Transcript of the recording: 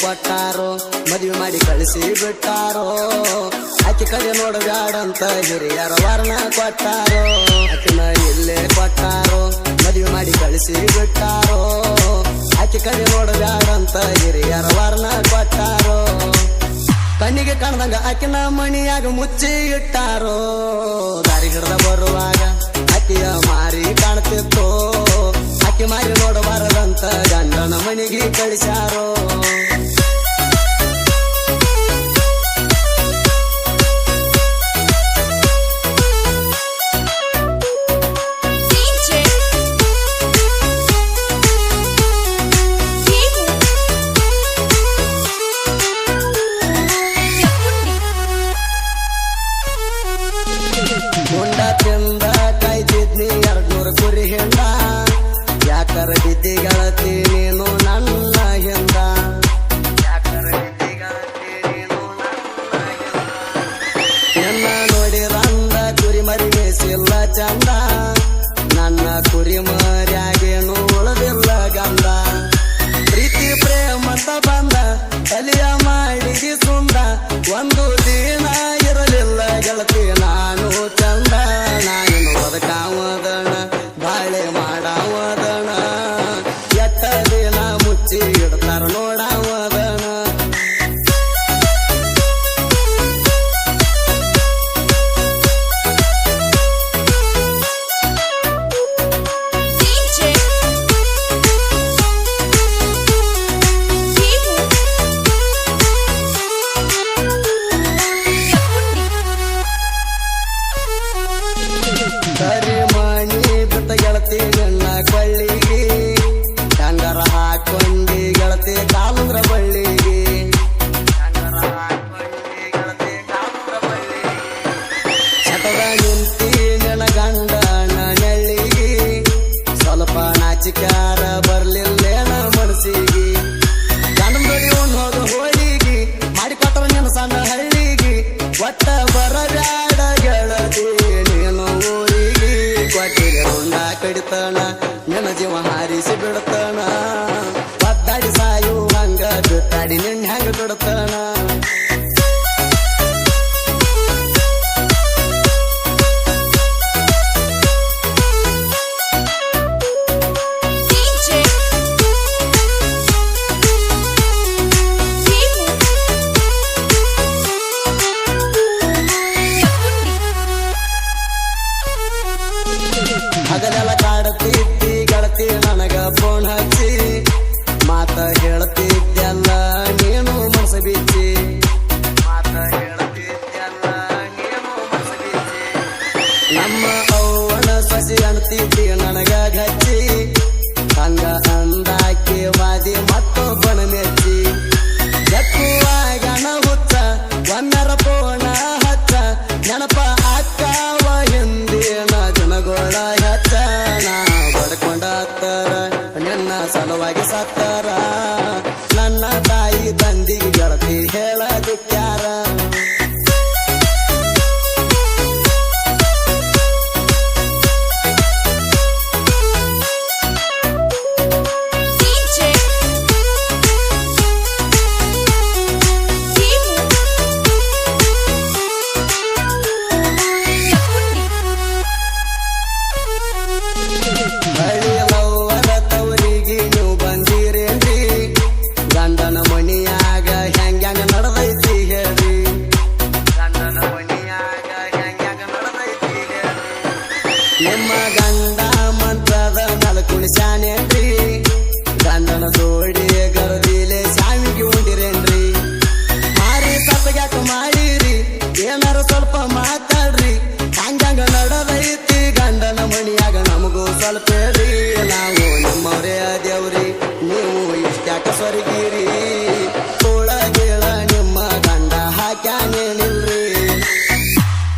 ಕೊಟ್ಟಾರೋ, ಮದುವೆ ಮಾಡಿ ಕಳಿಸಿ ಬಿಟ್ಟಾರೋ. ಆಕೆ ಕಡೆ ನೋಡಬ್ಯಾಡಂತ ಹಿರಿಯರ ವರ್ಣ ಕೊಟ್ಟಾರೋ. ಆಕಿನ ಇಲ್ಲೇ ಕೊಟ್ಟಾರೋ, ಮದುವೆ ಮಾಡಿ ಕಳಿಸಿ ಬಿಟ್ಟಾರೋ. ಆಕೆ ಕಡೆ ನೋಡಬ್ಯಾಡಂತ ಹಿರಿಯರ ವರ್ಣ ಕೊಟ್ಟಾರೋ. ಕಣ್ಣಿಗೆ ಕಾಣದಂಗ ಆಕಿನ ಮಣಿಯಾಗ ಮುಚ್ಚಿ ಇಟ್ಟಾರೋ. ದಾರಿ ಹಿಡ್ದ ಬರುವಾಗ ಆಕೆಯ ಮಾರಿ ಕಾಣ್ತಿತ್ತು. ಆಕೆ ಮಾರಿ ನೋಡಬಾರದಂತ ಗಂಡನ ಮನೆಗೆ Yakundi ಮುಂಡ ತಿಂದ ಕಾಯ್ತಿದ್ನಿ ಎರಡ್ನೂರು ಕುರಿ ಹೆಂಡ ಯಾಕರ ಬಿದ್ದಿ ಗೆಳತಿ ನೀನು ನನ್ನ ಹಿಂದ ಯಾಕರ ಬಿದ್ದಿ ಗೆಳತಿ ನೀನು ನನ್ನ ಹಿಂದ ನೋಡಿ ನೋಡಿರಂದ ಕುರಿ ಮರಿ ಮೇಸಿಲ್ಲ ಚಂದ? ನಿನ್ನ ಜೀವ ಹಾರಿಸಿ ಬಿಡ್ತಾನ ಒದ್ದಾಡಿ ಸಾಯು ಹಂಗ ಬಿಟ್ಟಾಡಿ ನಿನ್ನ ಹೆಂಗ ಬಿಡ್ತಾನ ಹಗಲೆಲ್ಲ ಕಾಡತಿದ್ದಿ ಗೆಳತಿ ನನಗ ಫೋನ್ ಹಚ್ಚಿ, ಮಾತ ಹೇಳ್ತಿದ್ದೆಲ್ಲ ನೀನು ಮನಸ ಬಿಚ್ಚಿ. ಮಾತ ಹೇಳ್ತಿದ್ದೆಲ್ಲ ನೀನು ಮನಸ ನಮ್ಮ ಅವ್ವನ ಸಸಿ ಅಣ್ತಿದ್ದಿ ನಿಮ್ಮ ಗಂಡ ಮಂತ್ರದ ತಲಕುಣಿ ಶಾನೇನ್ರಿ ಗಂಡನ ಜೋಡಿ ಗರದಿಲೆ ಶಾವಿಗೆ ಉಂಡಿರೇನ್ರಿ. ಮಾರಿ ತಪ್ಪಗ್ಯಾಕ ಮಾಡಿರಿ, ಏನಾರು ಸ್ವಲ್ಪ ಮಾತಾಡ್ರಿ. ಹಂಗಂಗ ನಡೆದೈತಿ, ಗಂಡನ ಮಣಿಯಾಗ ನಮಗೂ ಸ್ವಲ್ಪ ನಾವು ನಮ್ಮವರೇ